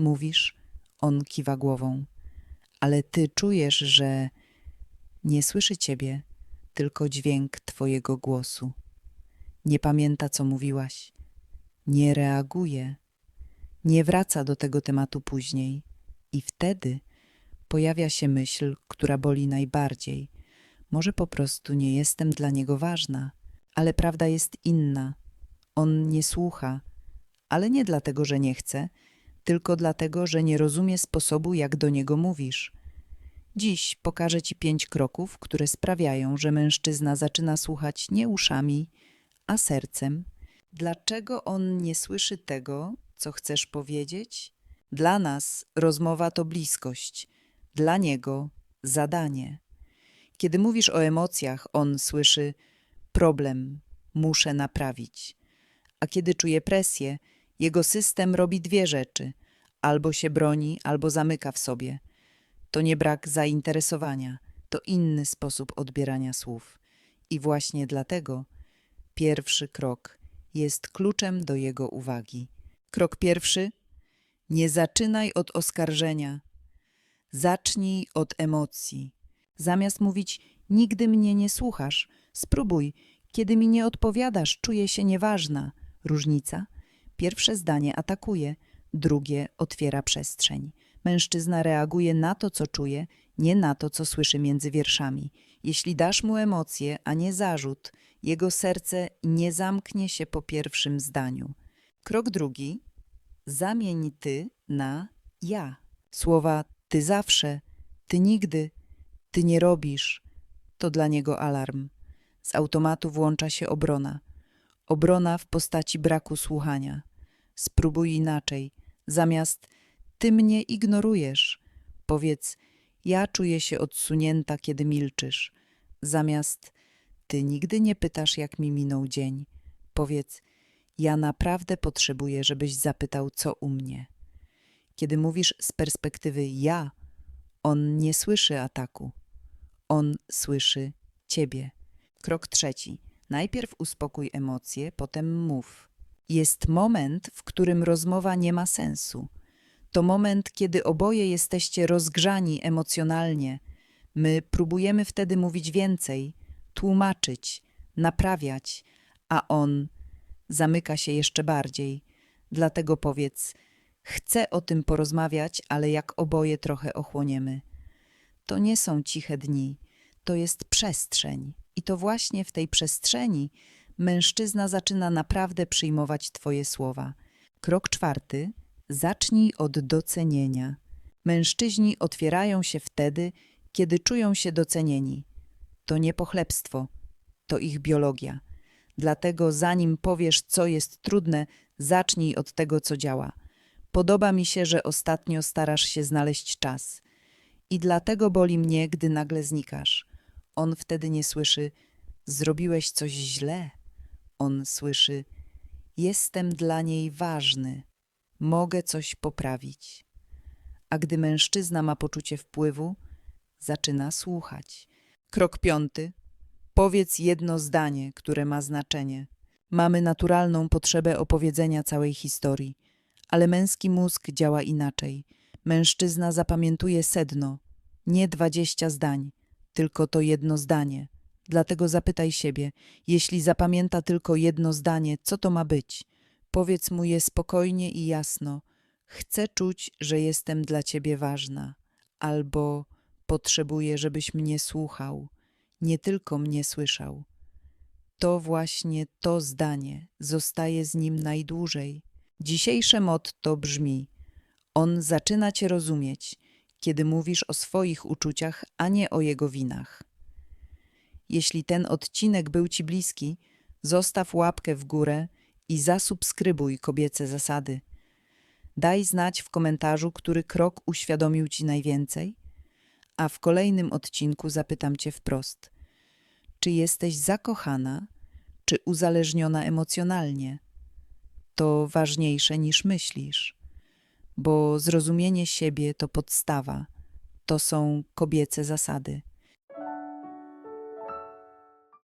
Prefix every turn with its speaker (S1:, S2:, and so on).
S1: Mówisz, on kiwa głową. Ale ty czujesz, że nie słyszy ciebie, tylko dźwięk twojego głosu. Nie pamięta, co mówiłaś. Nie reaguje. Nie wraca do tego tematu później. I wtedy pojawia się myśl, która boli najbardziej. Może po prostu nie jestem dla niego ważna, ale prawda jest inna. On nie słucha, ale nie dlatego, że nie chce, tylko dlatego, że nie rozumie sposobu, jak do niego mówisz. Dziś pokażę ci pięć kroków, które sprawiają, że mężczyzna zaczyna słuchać nie uszami, a sercem. Dlaczego on nie słyszy tego, co chcesz powiedzieć? Dla nas rozmowa to bliskość, dla niego zadanie. Kiedy mówisz o emocjach, on słyszy problem, muszę naprawić. A kiedy czuje presję, jego system robi dwie rzeczy: albo się broni, albo zamyka w sobie. To nie brak zainteresowania, to inny sposób odbierania słów. I właśnie dlatego pierwszy krok jest kluczem do jego uwagi. Krok pierwszy: nie zaczynaj od oskarżenia. Zacznij od emocji. Zamiast mówić, nigdy mnie nie słuchasz, spróbuj, kiedy mi nie odpowiadasz, czuję się nieważna. Różnica? Pierwsze zdanie atakuje, drugie otwiera przestrzeń. Mężczyzna reaguje na to, co czuje, nie na to, co słyszy między wierszami. Jeśli dasz mu emocje, a nie zarzut, jego serce nie zamknie się po pierwszym zdaniu. Krok drugi. Zamień ty na ja. Słowa ty zawsze, ty nigdy, ty nie robisz. To dla niego alarm. Z automatu włącza się obrona. Obrona w postaci braku słuchania. Spróbuj inaczej. Zamiast ty mnie ignorujesz, powiedz ja czuję się odsunięta, kiedy milczysz. Zamiast ty nigdy nie pytasz, jak mi minął dzień, powiedz ja naprawdę potrzebuję, żebyś zapytał, co u mnie. Kiedy mówisz z perspektywy ja, on nie słyszy ataku. On słyszy ciebie. Krok trzeci. Najpierw uspokój emocje, potem mów. Jest moment, w którym rozmowa nie ma sensu. To moment, kiedy oboje jesteście rozgrzani emocjonalnie. My próbujemy wtedy mówić więcej, tłumaczyć, naprawiać, a on zamyka się jeszcze bardziej. Dlatego powiedz: Chcę o tym porozmawiać, ale jak oboje trochę ochłoniemy. To nie są ciche dni, to jest przestrzeń. I to właśnie w tej przestrzeni mężczyzna zaczyna naprawdę przyjmować Twoje słowa. Krok czwarty. Zacznij od docenienia. Mężczyźni otwierają się wtedy, kiedy czują się docenieni. To nie pochlebstwo, to ich biologia. Dlatego zanim powiesz, co jest trudne, zacznij od tego, co działa. Podoba mi się, że ostatnio starasz się znaleźć czas. I dlatego boli mnie, gdy nagle znikasz. On wtedy nie słyszy, zrobiłeś coś źle. On słyszy, jestem dla niej ważny, mogę coś poprawić. A gdy mężczyzna ma poczucie wpływu, zaczyna słuchać. Krok piąty. Powiedz jedno zdanie, które ma znaczenie. Mamy naturalną potrzebę opowiedzenia całej historii, ale męski mózg działa inaczej. Mężczyzna zapamiętuje sedno, nie dwadzieścia zdań, tylko to jedno zdanie. Dlatego zapytaj siebie, jeśli zapamięta tylko jedno zdanie, co to ma być? Powiedz mu je spokojnie i jasno. Chcę czuć, że jestem dla ciebie ważna, albo potrzebuję, żebyś mnie słuchał, nie tylko mnie słyszał. To właśnie to zdanie zostaje z nim najdłużej. Dzisiejsze motto brzmi: On zaczyna cię rozumieć, kiedy mówisz o swoich uczuciach, a nie o jego winach. Jeśli ten odcinek był Ci bliski, zostaw łapkę w górę i zasubskrybuj kobiece zasady. Daj znać w komentarzu, który krok uświadomił Ci najwięcej, a w kolejnym odcinku zapytam Cię wprost: czy jesteś zakochana, czy uzależniona emocjonalnie? To ważniejsze niż myślisz, bo zrozumienie siebie to podstawa, to są kobiece zasady.